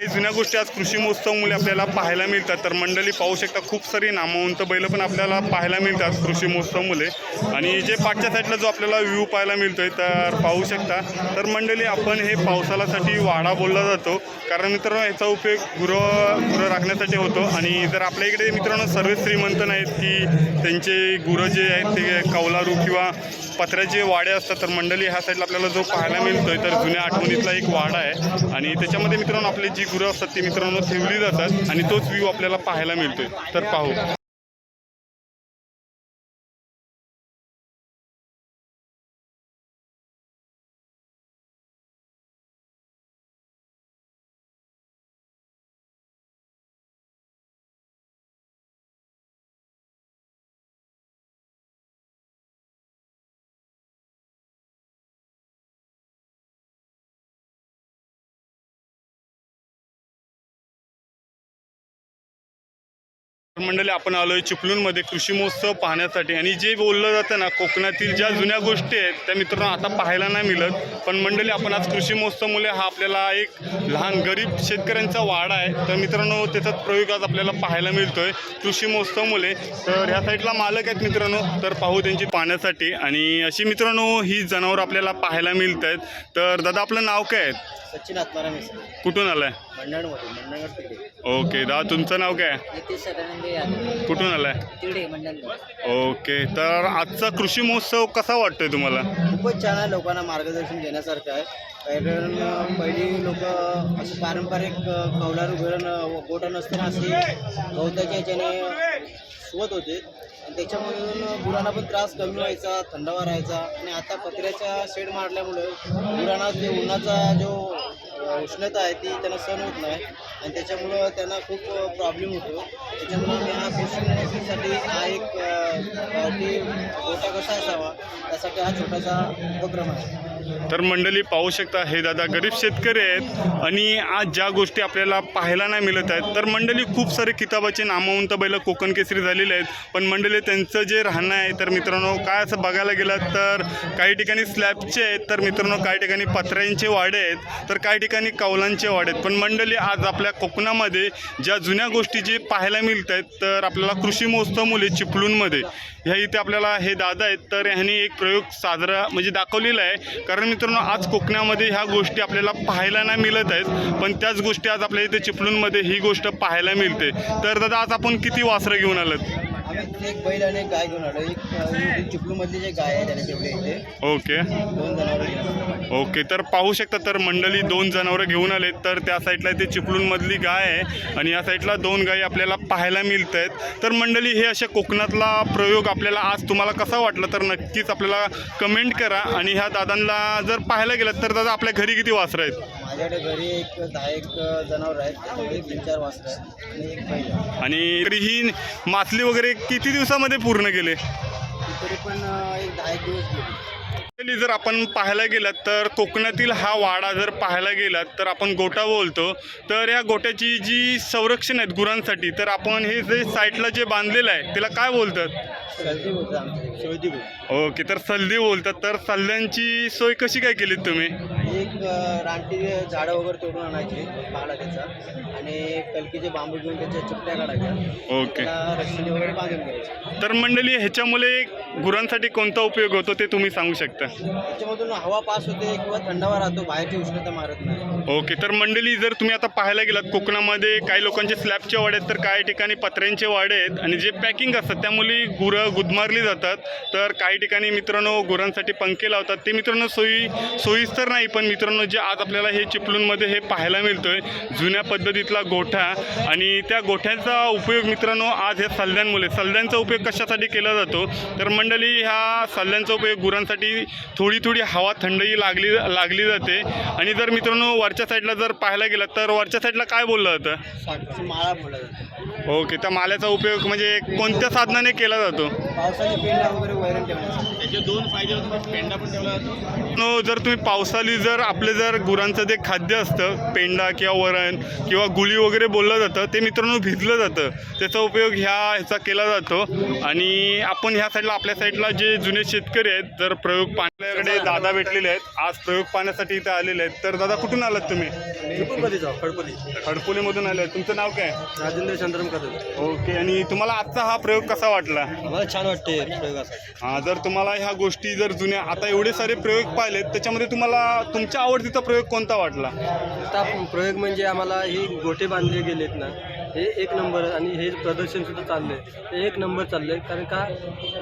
जुन्या गोष्टी आज कृषी महोत्सवमुळे आपल्याला पाहायला मिळतात. तर मंडळी पाहू शकता खूप सारी नामवंत बैल पण आपल्याला पाहायला मिळतात कृषी महोत्सवमुळे. आणि जे पाठच्या साईडला जो आपल्याला व्ह्यू पाहायला मिळतो आहे तर पाहू शकता. तर मंडळी आपण हे पावसालासाठी वाडा बोलला जातो. कारण मित्रांनो याचा उपयोग गुरं गुरं राखण्यासाठी होतो. आणि जर आपल्या इकडे मित्रांनो सर्व श्रीमंत नाहीत की त्यांचे गुरं जे आहेत ते कौलारू किंवा पत्र्याचे वाडे असतात तर मंडळी ह्या साईडला आपल्याला जो पाहायला मिळतोय तर जुन्या आठवणीतला एक वाडा आहे. आणि त्याच्यामध्ये मित्रांनो आपले जी गुरं असतात ती मित्रांनो ठेवली जातात आणि तोच व्ह्यू आपल्याला पाहायला मिळतोय. तर पाहू. मंडळी आपण आलोय चिपळूणमध्ये कृषी महोत्सव पाहण्यासाठी. आणि जे बोललं जातं ना कोकणातील ज्या जुन्या गोष्टी आहेत त्या मित्रांनो आता पाहायला नाही मिळत. पण मंडळी आपण आज कृषी महोत्सवमुळे हा आपल्याला एक लहान गरीब शेतकऱ्यांचा वाडा आहे. तर मित्रांनो त्याचाच प्रयोग आज आपल्याला पाहायला मिळतोय कृषी महोत्सवमुळे. तर ह्या साईडला मालक आहेत मित्रांनो. तर पाहू त्यांची पाहण्यासाठी. आणि अशी मित्रांनो ही जनावर आपल्याला पाहायला मिळत आहेत तर दादा आपलं नाव काय आहे? सचिन आत्माराम कुठून आलाय? मंडणमध्ये मंडणगड तिकडे ओके दादा तुमचं नाव काय? आहे? नितीश सदानंद यादव. कुठून आलाय? मंडणगड ओके तर आजचा कृषी महोत्सव कसा वाटतोय तुम्हाला? खूपच छान आहे लोकांना मार्गदर्शन देण्यासारखं आहे. कारण अं, पहिली लोक असे पारंपरिक अं, कौलारू घरण गोटा नसताना असे गवताच्या ह्याच्याने सुवत होते. आणि त्याच्यामधून गुरांना पण त्रास कमी व्हायचा थंडावा राहायचा आणि आता पत्र्याच्या शेड मारल्यामुळे गुरांना ते उन्हाचा जो अं, उष्णता आहे ती त्यांना सहन होत नाही. आणि त्याच्यामुळं त्यांना खूप प्रॉब्लेम होतो. त्याच्यामुळे मी हा कृषी हा एक अं, गोटा कसा असावा त्यासाठी हा छोटासा उपक्रम आहे. तर मंडळी पाहू शकता हे दादा गरीब शेतकरी आहेत आणि आज ज्या गोष्टी आपल्याला पाहायला नाही मिळत आहेत तर मंडळी खूप सारे किताबाचे नामवंत बैल कोकण केसरी झालेले आहेत. पण मंडळी त्यांचं जे राहणं आहे तर मित्रांनो काय असं बघायला गेलं तर काही ठिकाणी स्लॅबचे आहेत तर मित्रांनो काही ठिकाणी पत्र्यांचे वाडे आहेत तर काही ठिकाणी कौलांचे वाडे आहेत. पण मंडळी आज आपल्या कोकणामध्ये ज्या जुन्या गोष्टी जे पाहायला मिळत आहेत तर आपल्याला कृषी महोत्सव मुले चिपळूणमध्ये. ह्या इथे आपल्याला हे दादा आहेत तर ह्यांनी एक प्रयोग साजरा म्हणजे दाखवलेला आहे. कारण मित्रांनो आज कोकणामध्ये ह्या गोष्टी आपल्याला पाहायला नाही मिळत आहेत पण त्याच गोष्टी आज आपल्या इथे चिपळूणमध्ये ही गोष्ट पाहायला मिळते. तर दादा आज आपण किती वासरं घेऊन आलात? आम्ही एक बैल आणि एक गाय घेऊन आलो एक चिपलूमधली जे गाय आहे त्याने ठेवले इथे. ओके. दोन जनावर. ओके तर पाहू शकता तर मंडळी दोन जनावरं घेऊन आले तर त्या साईडला ते चिपळूणमधली गाय आहे आणि या साईडला दोन गायी आपल्याला पाहायला मिळत आहेत तर मंडळी हे अशा कोकणातला प्रयोग आपल्याला आज तुम्हाला कसा वाटला तर नक्कीच आपल्याला कमेंट करा. आणि ह्या दादांना जर पाहायला गेलं तर दादा आपल्या घरी किती वासरं आहेत? माझ्याकडे घरी एक दहा एक जनावर आहेत त्याच्यामध्ये तीन चार वासरं आहेत आणि एक बैल आहे. आणि तरी ही मासली वगैरे किती दिवसामध्ये पूर्ण गेले तरी पण अं, एक दहा एक दिवस गेले. Actually जर आपण पाहायला गेलात तर कोकणातील हा वाडा जर पाहायला गेलात तर आपण गोटा बोलतो. तर या गोट्याची जी संरक्षण आहेत गुरांसाठी तर आपण हे जे साईडला जे बांधलेलं आहे त्याला काय बोलतात? आमच्या ओके तर सल्दी बोलतात. तर सल्ल्यांची सोय कशी काय केलीत तुम्ही? रानटी झाडं वगैरे तोडून आणायचे पाला त्याचा. आणि कलकीचे बांबू घेऊन त्याच्या चुकट्या काढायच्या. ओके. त्याला रस्सीने वगैरे बांधून घ्यायचे. तर मंडळी ह्याच्यामुळे गुरांसाठी कोणता उपयोग होतो ते तुम्ही सांगू शकता? त्याच्यामधून हवा पास होते किंवा थंडावा राहतो बाहेरची उष्णता मारत नाही. ओके तर मंडळी जर तुम्ही आता पाहायला गेलात कोकणामध्ये काही लोकांचे स्लॅबचे वाडे आहेत तर काही ठिकाणी पत्र्यांचे वाडे आहेत आणि जे पॅकिंग असतात त्यामुळे गुरं गुदमारली जातात. तर काही ठिकाणी मित्रांनो गुरांसाठी पंखे लावतात. ते मित्रांनो सोयी सोयीस्तर नाही पण मित्रांनो जे आज आपल्याला हे चिपलूनमध्ये हे पाहायला मिळतो आहे जुन्या पद्धतीतला गोठा आणि त्या गोठ्याचा उपयोग मित्रांनो आज ह्या सल्ल्यांमुळे सल्ल्यांचा उपयोग कशासाठी केला जातो? तर मंडळी ह्या सल्ल्यांचा उपयोग गुरांसाठी थोडी थोडी हवा थंडही लागली लागली जाते. आणि जर मित्रांनो वरच्या साईडला जर पाहायला गेलं तर वरच्या साईडला काय बोललं जातं? साखरेची माळा बोलला जातो. ओके त्या माल्याचा उपयोग म्हणजे कोणत्या साधनाने केला जातो? पेंडा वगैरे वैरण ठेवण्यासाठी त्याचे दोन फायदे होतात पेंडा पण ठेवला जातो. नो जर तुम्ही पावसाळी जर आपले जर गुरांचं जे खाद्य असतं पेंडा किंवा वरण किंवा गुळी वगैरे बोललं जातं ते मित्रांनो भिजलं जातं. त्याचा उपयोग ह्या ह्याचा केला जातो. आणि आपण ह्या साईडला आपल्या साईडला जे जुने शेतकरी आहेत जर प्रयोग पाहण्याकडे दादा भेटलेले आहेत आज प्रयोग पाहण्यासाठी इथे आलेले आहेत तर दादा कुठून आलात? आलात तुम्ही? खडपली. खडपोलीमधून आले तुमचं नाव काय? राजेंद्र चंद्रम कदम. ओके आणि तुम्हाला आजचा हा प्रयोग कसा वाटला? छान वाटते प्रयोगासाठी हा जर तुम्हाला ह्या गोष्टी जर जुन्या आता एवढे सारे प्रयोग पाहिलेत त्याच्यामध्ये तुम्हाला तुमच्या आवडतीचा प्रयोग कोणता वाटला? आता प्रयोग म्हणजे आम्हाला ही गोटे बांधले गेलेत ना हे एक नंबर आणि हे प्रदर्शन सुद्धा चाललंय. ते एक नंबर चाललंय. कारण का?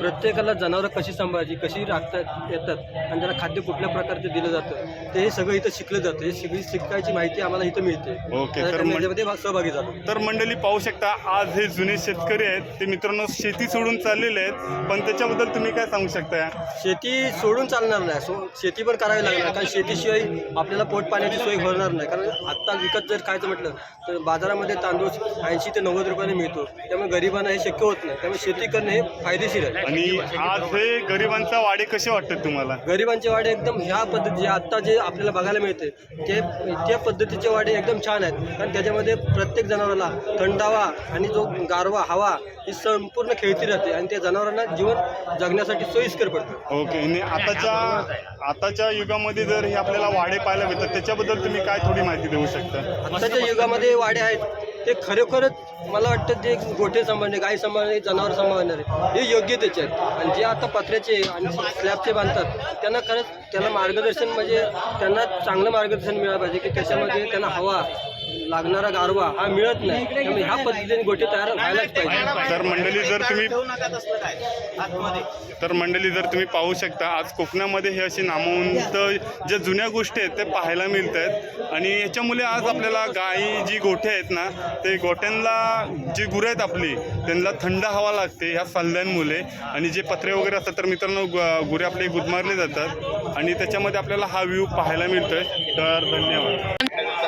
प्रत्येकाला जनावरं कशी सांभाळायची कशी राखतात येतात आणि त्याला खाद्य कुठल्या प्रकारचे दिलं जातं ते हे सगळं इथं शिकलं जातं. हे सगळी शिकायची माहिती आम्हाला इथं मिळते. ओके, तर त्याच्यामध्ये सहभागी झालो. तर मंडळी पाहू शकता आज हे जुने शेतकरी आहेत. ते मित्रांनो शेती सोडून चाललेले आहेत. पण त्याच्याबद्दल तुम्ही काय सांगू शकता? शेती सोडून चालणार नाही. सो शेती पण करावी लागणार कारण शेतीशिवाय आपल्याला पोट पाण्याची सोय होणार नाही. कारण आत्ता विकत जर खायचं म्हटलं तर बाजारामध्ये तांदूळ ऐंशी ते नव्वद रुपयाने मिळतो. त्यामुळे गरिबांना हे शक्य होत नाही. त्यामुळे शेती करणे हे फायदेशीर आहे. आणि आज हे गरिबांचा वाडे कसे वाटतात तुम्हाला? गरिबांचे वाडे एकदम ह्या पद्धती आत्ता जे आपल्याला बघायला मिळते ते त्या पद्धतीचे वाडे एकदम छान आहेत. कारण त्याच्यामध्ये प्रत्येक जनावराला थंडावा आणि जो गारवा हवा ही संपूर्ण खेळती राहते आणि त्या जनावरांना जीवन जगण्यासाठी सोयीस्कर पडतं. ओके आणि आताच्या आताच्या युगामध्ये जर हे आपल्याला वाडे पाहायला भेटतात त्याच्याबद्दल तुम्ही काय थोडी माहिती देऊ शकता? आत्ताच्या युगामध्ये वाडे आहेत. ते खरोखरच मला वाटतं ते गोठे सांभाळणे गाय सांभाळणे जनावर सांभाळणारे हे योग्य त्याचे आहेत. आणि जे आता पत्र्याचे आणि स्लॅबचे बांधतात त्यांना खरंच त्याला मार्गदर्शन म्हणजे त्यांना चांगलं मार्गदर्शन मिळालं पाहिजे की त्याच्यामध्ये त्यांना हवा. लागणारा गारवा हा मिळत नाही. त्यामुळे ह्या पद्धतीने गोठे तयार व्हायलाच पाहिजे. तर मंडळी जर तुम्ही तर मंडळी जर तुम्ही पाहू शकता आज कोकणामध्ये हे असे नामवंत ज्या जुन्या गोष्टी आहेत ते पाहायला मिळत आहेत आणि याच्यामुळे आज आपल्याला गायी जी गोठे आहेत ना ते गोठ्यांना जी गुरं आहेत आपली त्यांना थंड हवा लागते ह्या सल्ल्यांमुळे आणि जे पत्रे वगैरे असतात तर मित्रांनो ग- गुरे आपले गुदमारले जातात. आणि त्याच्यामध्ये आपल्याला हा व्ह्यू पाहायला मिळतोय. तर धन्यवाद.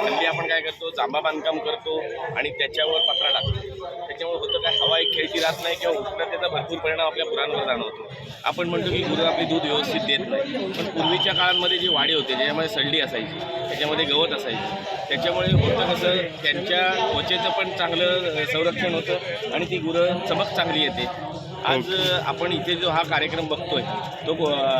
हल्ली आपण काय करतो जांभा बांधकाम करतो आणि त्याच्यावर पत्रा टाकतो. त्याच्यामुळे होतं काय हवा एक खेळती राहत नाही किंवा उष्णतेचा भरपूर परिणाम आपल्या गुरांवर जाणवतो. आपण म्हणतो की गुरं आपली दूध व्यवस्थित देत नाही. पण पूर्वीच्या काळांमध्ये जी वाढी होते ज्याच्यामध्ये सल्ली असायची त्याच्यामध्ये गवत असायची. त्याच्यामुळे होतं कसं त्यांच्या त्वचेचं पण चांगलं संरक्षण होतं आणि ती गुरं चमक चांगली येते. आज आपण इथे जो हा कार्यक्रम बघतोय तो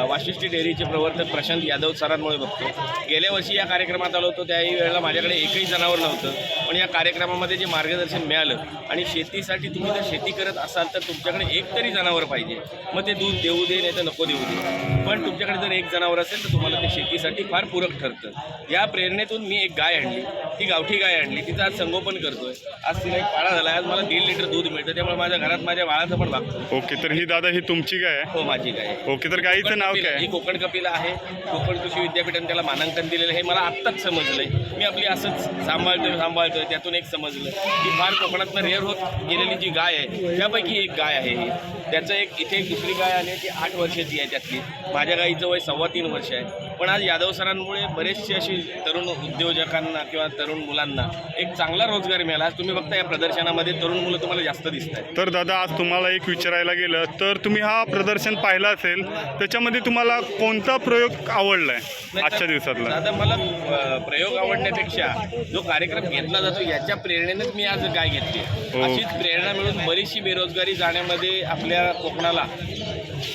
वाशिष्ठी डेअरीचे प्रवर्तक प्रशांत यादव सरांमुळे बघतो गेल्या वर्षी या कार्यक्रमात आलो होतो त्याही वेळेला माझ्याकडे एकही जनावर नव्हतं. पण या कार्यक्रमामध्ये जे मार्गदर्शन मिळालं आणि शेतीसाठी तुम्ही जर शेती करत असाल तर तुमच्याकडे एक तरी जनावर पाहिजे. मग ते दूध देऊ दे नाही तर नको देऊ दे. पण तुमच्याकडे जर एक जनावर असेल तर तुम्हाला ते शेतीसाठी फार पूरक ठरतं. या प्रेरणेतून मी एक गाय आणली. ती गावठी गाय आणली. तिचं आज संगोपन करतोय. आज तिला एक पाळा झाला आज मला दीड लिटर दूध मिळतं. त्यामुळे माझ्या घरात माझ्या बाळाचं पण भागतो ओके तर ही दादा ही तुमची काय आहे? हो माझी गाय आहे. ओके तर गाईचं नाव कपिला- काय? ही कोकण कपिला आहे. कोकण कृषी विद्यापीठाने त्याला मानांकन दिलेलं आहे. हे मला आत्ताच समजलंय. मी आपली असंच सांभाळतोय सांभाळतोय त्यातून एक समजलं की फार कोकणातनं रेअर होत गेलेली जी गाय आहे त्यापैकी एक गाय आहे ही. त्याचं एक इथे एक दुसरी गाय आली आहे ती आठ वर्षाची आहे त्यातली. माझ्या गाईचं वय सव्वा तीन वर्ष आहे. पण आज यादव सरांमुळे बरेचसे अशी तरुण उद्योजकांना किंवा तरुण मुलांना एक चांगला रोजगार मिळाला. आज तुम्ही बघता या प्रदर्शनामध्ये तरुण मुलं तुम्हाला जास्त दिसत आहेत तर दादा आज तुम्हाला एक विचारायला गेलं तर तुम्ही हा प्रदर्शन पाहिला असेल त्याच्यामध्ये तुम्हाला कोणता प्रयोग आवडलाय आजच्या दिवसातला? दादा मला अ, प्रयोग आवडण्यापेक्षा जो कार्यक्रम घेतला जातो याच्या प्रेरणेनेच मी आज गाय घेतली हो. अशीच प्रेरणा मिळून बरीचशी बेरोजगारी जाण्यामध्ये आपल्या कोकणाला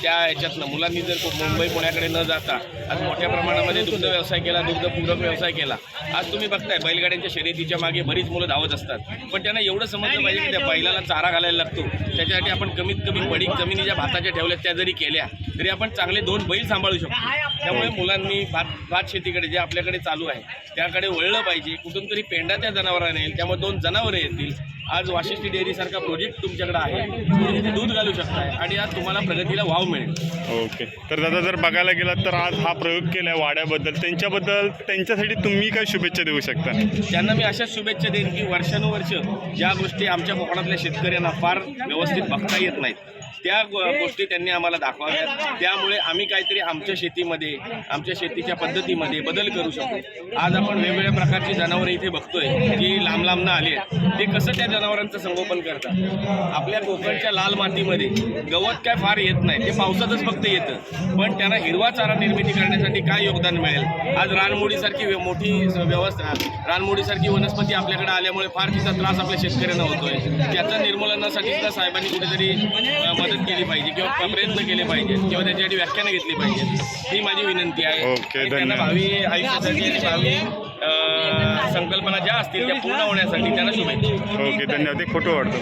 त्या ह्याच्यातनं. मुलांनी जर मुंबई पुण्याकडे न जाता आज मोठ्या प्रमाणामध्ये दुग्ध व्यवसाय केला दुग्धपूरक व्यवसाय केला. आज तुम्ही बघताय बैलगाड्यांच्या शर्यतीच्या मागे बरीच मुलं धावत असतात. पण त्यांना एवढं समजलं पाहिजे की त्या बैलाला चारा घालायला लागतो. त्याच्यासाठी आपण कमीत कमी पडीक जमिनी ज्या भाताच्या ठेवल्यात त्या जरी केल्या तरी आपण चांगले दोन बैल सांभाळू शकतो. त्यामुळे मुलांनी भात भात शेतीकडे जे आपल्याकडे चालू आहे त्याकडे वळलं पाहिजे. कुठून तरी पेंडा त्या जनावरांना येईल त्यामुळे दोन जनावरं येतील. आज वाशिष्ठी डेअरीसारखा प्रोजेक्ट तुमच्याकडे आहे. तुम्ही तिथे दूध घालू शकताय. आणि आज तुम्हाला प्रगतीला वाव मिळेल. ओके. तर दादा जर बघायला गेलात तर आज हा प्रयोग केलाय वाड्याबद्दल. त्यांच्याबद्दल त्यांच्यासाठी तुम्ही काय शुभेच्छा देऊ शकता? त्यांना मी अशाच शुभेच्छा देईन की वर्षानुवर्ष ज्या गोष्टी आमच्या कोकणातल्या शेतकऱ्यांना फार व्यवस्थित बघता येत नाहीत. त्या गोष्टी त्यांनी आम्हाला दाखवाव्यात. त्यामुळे आम्ही काहीतरी आमच्या शेतीमध्ये आमच्या शेतीच्या पद्धतीमध्ये बदल करू शकतो आज आपण वेगवेगळ्या प्रकारची जनावरं इथे बघतोय जी लांब लांबनं आली आहेत. ते कसं त्या जनावरांचं संगोपन करतात? आपल्या कोकणच्या लाल मातीमध्ये गवत काय फार येत नाही ते पावसातच फक्त येतं. पण त्यांना हिरवा चारा निर्मिती करण्यासाठी काय योगदान मिळेल? आज रानमोडीसारखी मोठी व्यवस्था रानमोडीसारखी वनस्पती आपल्याकडे आल्यामुळे फार तिचा त्रास आपल्या शेतकऱ्यांना होतोय. त्याच्या निर्मूलनासाठी सुद्धा साहेबांनी कुठेतरी मदत केली पाहिजे किंवा प्रयत्न केले पाहिजे किंवा त्याच्यासाठी व्याख्यानं घेतली पाहिजे. ही माझी विनंती आहे. ओके, आणि त्यांना धन्यवाद. भावी आयुष्यासाठी आणि भावी अं, संकल्पना ज्या असतील त्या पूर्ण होण्यासाठी त्यांना शुभेच्छा. ओके धन्यवाद. एक फोटो वाढतो